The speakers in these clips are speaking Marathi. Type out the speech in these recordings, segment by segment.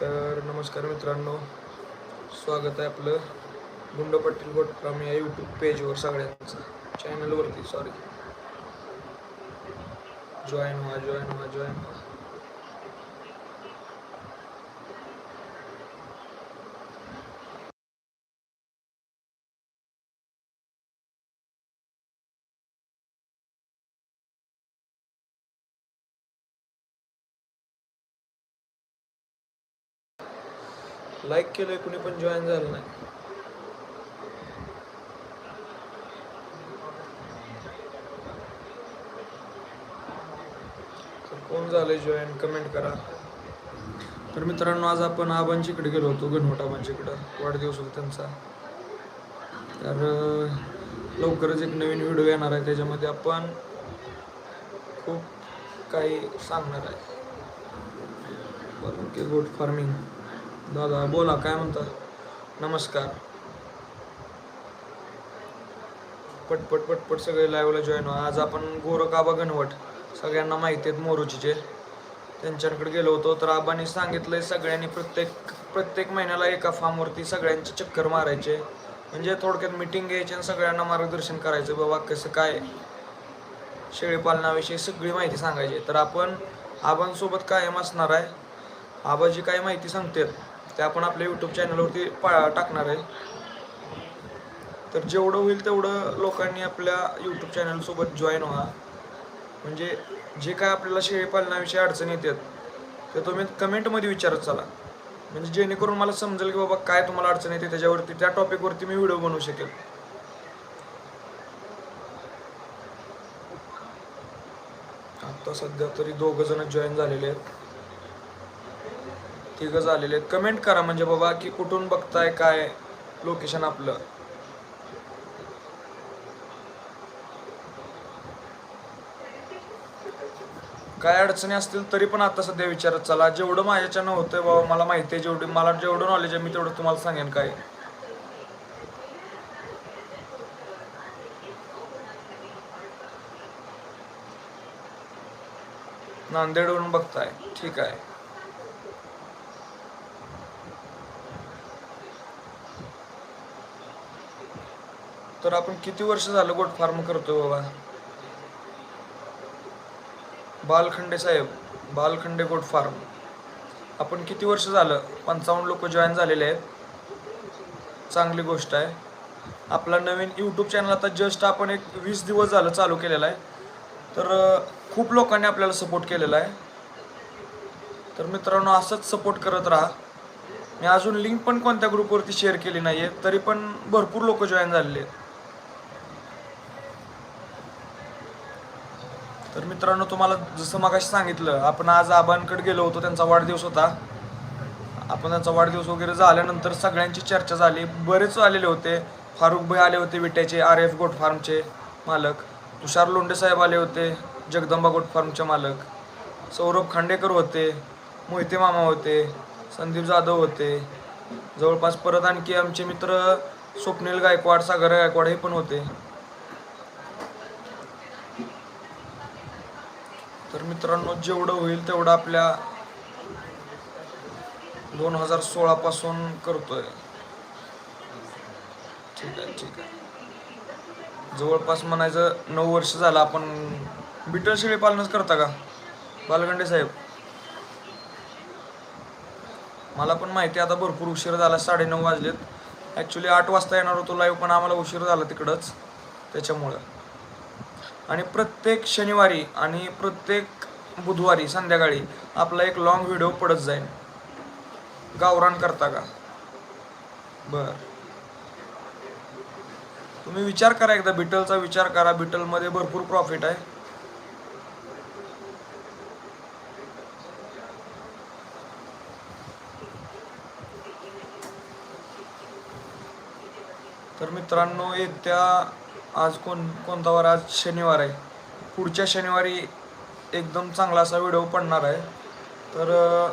तर नमस्कार मित्रांनो स्वागत आहे आपलं गुंड पाटील गोटप्राम या यूट्यूब पेजवर सगळ्यांचं चॅनलवरती सॉरी जॉईन व्हा जॉईन व्हा जॉईन व्हा. लाईक केलंय कुणी पण जॉईन झालं नाही. तर कोण झालंय जॉईन कमेंट करा. तर मित्रांनो आज आपण आबांचीकडे गेलो होतो गणवट आबांचीकडं. वाढदिवस होता त्यांचा. तर लवकरच एक नवीन व्हिडिओ येणार आहे. त्याच्यामध्ये आपण खूप काही सांगणार आहे. गुड फार्मिंग दादा बोला काय म्हणता? नमस्कार. पटपट पटपट सगळे लाईव्हला जॉईन व्हा. आज आपण गोरखाबा गणवट सगळ्यांना माहिती आहेत मोरूचीचे. त्यांच्याकडे गेलो होतो तर आबांनी सांगितलंय सगळ्यांनी प्रत्येक प्रत्येक महिन्याला एका फार्मवरती सगळ्यांचे चक्कर मारायचे. म्हणजे थोडक्यात मिटिंग घ्यायची आणि सगळ्यांना मार्गदर्शन करायचं बाबा कसं काय शेळीपालनाविषयी सगळी माहिती सांगायची. तर आपण आबांसोबत कायम असणार आहे. आबाजी काय माहिती सांगतात. ते आपण आपल्या यूट्यूब चॅनलवरती पा टाकणार आहे. तर जेवढं होईल तेवढं लोकांनी आपल्या यूट्यूब चॅनलसोबत जॉईन व्हा. म्हणजे जे काय आपल्याला शेळीपालनाविषयी अडचणी येतात ते तुम्ही कमेंटमध्ये विचारत चला. म्हणजे जेणेकरून मला समजेल की बाबा काय तुम्हाला अडचण येते त्याच्यावरती त्या टॉपिकवरती मी व्हिडिओ बनवू शकेल. आता सध्या तरी दोघ जण जॉईन झालेले आहेत. तिघं झालेले आहेत. कमेंट करा म्हणजे बाबा की कुठून बघताय काय लोकेशन आपलं? काय अडचणी असतील तरी पण आता सध्या विचारत चला. जेवढं माझ्याच्यानं होतंय बाबा मला माहिती आहे जेवढी मला जेवढं नॉलेज आहे मी तेवढं तुम्हाला सांगेन काय. नांदेडवरून बघताय. ठीक आहे. तर आपण किती वर्ष झालं गोट फार्म करतो बाबा? बालखंडे साहेब बालखंडे गोट फार्म. आपण किती वर्ष झालं? पंचावन्न लोक जॉईन झालेले आहेत. चांगली गोष्ट आहे. आपला नवीन यूट्यूब चॅनल आता जस्ट आपण एक वीस दिवस झालं चालू केलेला आहे. तर खूप लोकांनी आपल्याला सपोर्ट केलेला आहे. तर मित्रांनो असंच सपोर्ट करत राहा. मी अजून लिंक पण कोणत्या ग्रुपवरती शेअर केली नाही आहे तरी पण भरपूर लोक जॉईन झालेले आहेत. तर मित्रांनो तुम्हाला जसं मगाशी सांगितलं आपण आज आबांकडे गेलो होतो त्यांचा वाढदिवस होता. आपण त्यांचा वाढदिवस वगैरे झाल्यानंतर सगळ्यांची चर्चा झाली. बरेच आलेले होते. फारुख भाई आले होते विट्याचे आर एफ गोट फार्मचे मालक. तुषार लोंडे साहेब आले होते जगदंबा गोट फार्मचे मालक. सौरभ खांडेकर होते मोहिते मामा होते संदीप जाधव होते. जवळपास परत आणखी आमचे मित्र स्वप्नील गायकवाड सागर गायकवाड हे पण होते. तर मित्रांनो जेवढं होईल तेवढं आपल्या दोन हजार सोळा पासून करतोय. ठीक आहे ठीक आहे. जवळपास म्हणायचं नऊ वर्ष झालं आपण बिटल शेळी पालनच करता का? बालगंडे साहेब. मला पण माहिती आहे आता भरपूर उशीर झाला साडेनऊ वाजलेत. ॲक्च्युली आठ वाजता येणार होतो लाईव्ह पण आम्हाला उशीर झाला तिकडंच त्याच्यामुळं. आणि प्रत्येक शनिवारी आणि प्रत्येक बुधवारी संध्याकाळी आपला एक लॉंग व्हिडिओ पडत जाईल. गावरान करता का? बर. तुम्ही विचार करा एकदा बिटलचा विचार करा. बिटलमध्ये भरपूर प्रॉफिट आहे. तर मित्रांनो येत्या आज कोण कोणता वार? आज शनिवार आहे. पुढच्या शनिवारी एकदम चांगला असा व्हिडिओ पडणार आहे. तर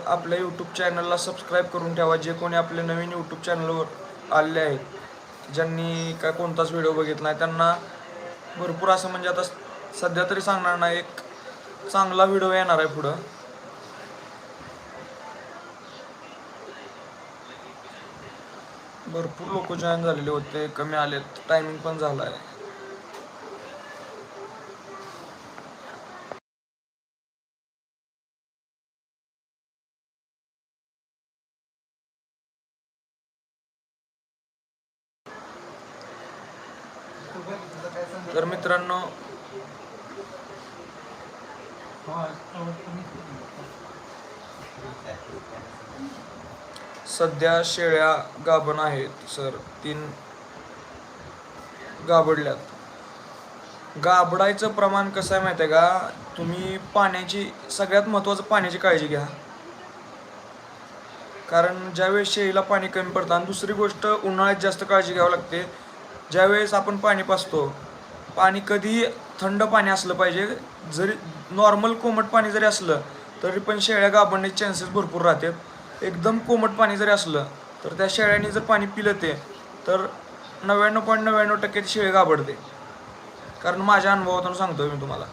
आपल्या यूट्यूब चॅनलला सबस्क्राईब करून ठेवा. जे कोणी आपले नवीन यूट्यूब चॅनलवर आले आहेत ज्यांनी काय कोणताच व्हिडिओ बघितला नाही त्यांना भरपूर असं म्हणजे आता सध्या तरी सांगणार नाही एक चांगला व्हिडिओ येणार आहे पुढं. भरपूर लोक जॉईन झालेले होते कमी आलेत. टायमिंग पण झाला आहे तर मित्रांनो सध्या शेळ्या गाभण आहेत सर. तीन गाबडल्यात गाबडायचं प्रमाण कसं आहे माहिती आहे का? तुम्ही पाण्याची सगळ्यात महत्त्वाचं पाण्याची काळजी घ्या. कारण ज्यावेळेस शेळीला पाणी कमी पडतं आणि दुसरी गोष्ट उन्हाळ्यात जास्त काळजी घ्यावी लागते. ज्यावेळेस आपण पाणी पाजतो पाणी कधीही थंड पाणी असलं पाहिजे. जरी नॉर्मल कोमट पाणी जरी असलं तरी पण शेळ्या गाभण्याचे चान्सेस भरपूर राहतात. एकदम कोमट पाणी जरी असलं तर त्या शेळ्यांनी जर पाणी पिलं ते तर नव्याण्णव पॉईंट नव्याण्णव टक्के ती शेळी गाभडते कारण माझ्या अनुभवातून सांगतो मी तुम्हाला.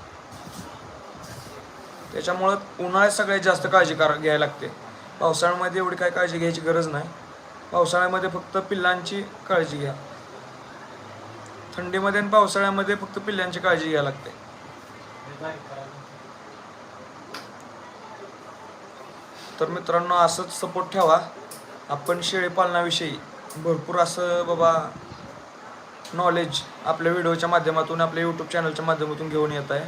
त्याच्यामुळं उन्हाळ्यात सगळ्यात जास्त काळजी करा घ्यायला लागते. पावसाळ्यामध्ये एवढी काय काळजी घ्यायची गरज नाही. पावसाळ्यामध्ये फक्त पिल्लांची काळजी घ्या. थंडीमध्ये आणि पावसाळ्यामध्ये फक्त पिल्लांची काळजी घ्यायला लागते. तर मित्रांनो असंच सपोर्ट ठेवा. आपण शेळीपालनाविषयी भरपूर असं बाबा नॉलेज आपल्या व्हिडिओच्या माध्यमातून आपल्या यूट्यूब चॅनलच्या माध्यमातून घेऊन येत आहे.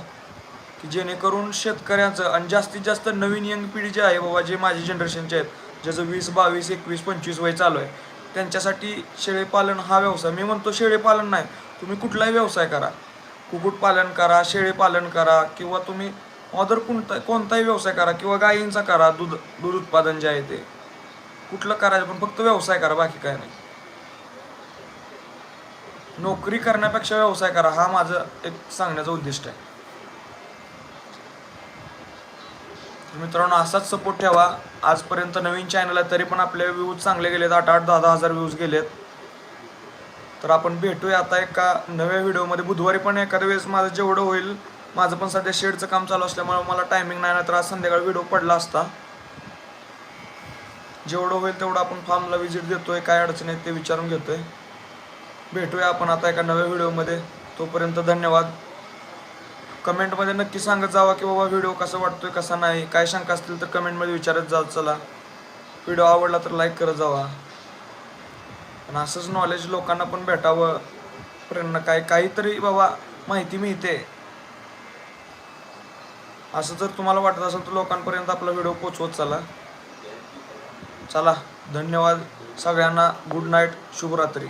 की जेणेकरून शेतकऱ्यांचं आणि जास्तीत जास्त नवीन यंग पिढी जी आहे बाबा जे माझे जनरेशनचे आहेत ज्याचं वीस बावीस एकवीस पंचवीस वय चालू आहे त्यांच्यासाठी शेळीपालन हा व्यवसाय. मी म्हणतो शेळीपालन नाही तुम्ही कुठलाही व्यवसाय करा. कुक्कुटपालन करा शेळीपालन करा किंवा तुम्ही अदर कोणता कोणताही व्यवसाय करा किंवा गायींचा करा दूध दूध उत्पादन जे आहे ते. कुठलं करायचं पण फक्त व्यवसाय करा बाकी काय नाही. नोकरी करण्यापेक्षा व्यवसाय करा हा माझं एक सांगण्याचं उद्दिष्ट आहे. मित्रांनो असाच सपोर्ट ठेवा. आजपर्यंत नवीन चॅनल आहे तरी पण आपले व्ह्यूज चांगले गेलेत. आठ आठ दहा दहा हजार व्ह्यूज गेलेत. तर आपण भेटूया आता एका नव्या व्हिडिओमध्ये. बुधवारी पण एखाद्या वेळेस माझं जेवढं होईल माझं पण सध्या शेडचं काम चालू असल्यामुळे मला टायमिंग नाही तर आज संध्याकाळी व्हिडिओ पडला असता. जेवढं होईल तेवढं आपण फार्मला व्हिजिट देतोय काय अडचण आहे ते विचारून घेतोय. भेटूया आपण आता एका नव्या व्हिडिओमध्ये. तोपर्यंत धन्यवाद. कमेंटमध्ये नक्की सांगत जावा की बाबा व्हिडिओ कसा वाटतोय कसा नाही. काय शंका असतील तर कमेंटमध्ये विचारत जा चला. व्हिडिओ आवडला तर लाईक करत जावा. पण असंच नॉलेज लोकांना पण भेटावं. प्रेरणा काय काहीतरी बाबा माहिती मिळते. असं जर तुम्हाला वाटत असेल तर लोकांपर्यंत आपला व्हिडिओ पोचवत चला. चला धन्यवाद सगळ्यांना. गुड नाईट शुभरात्री.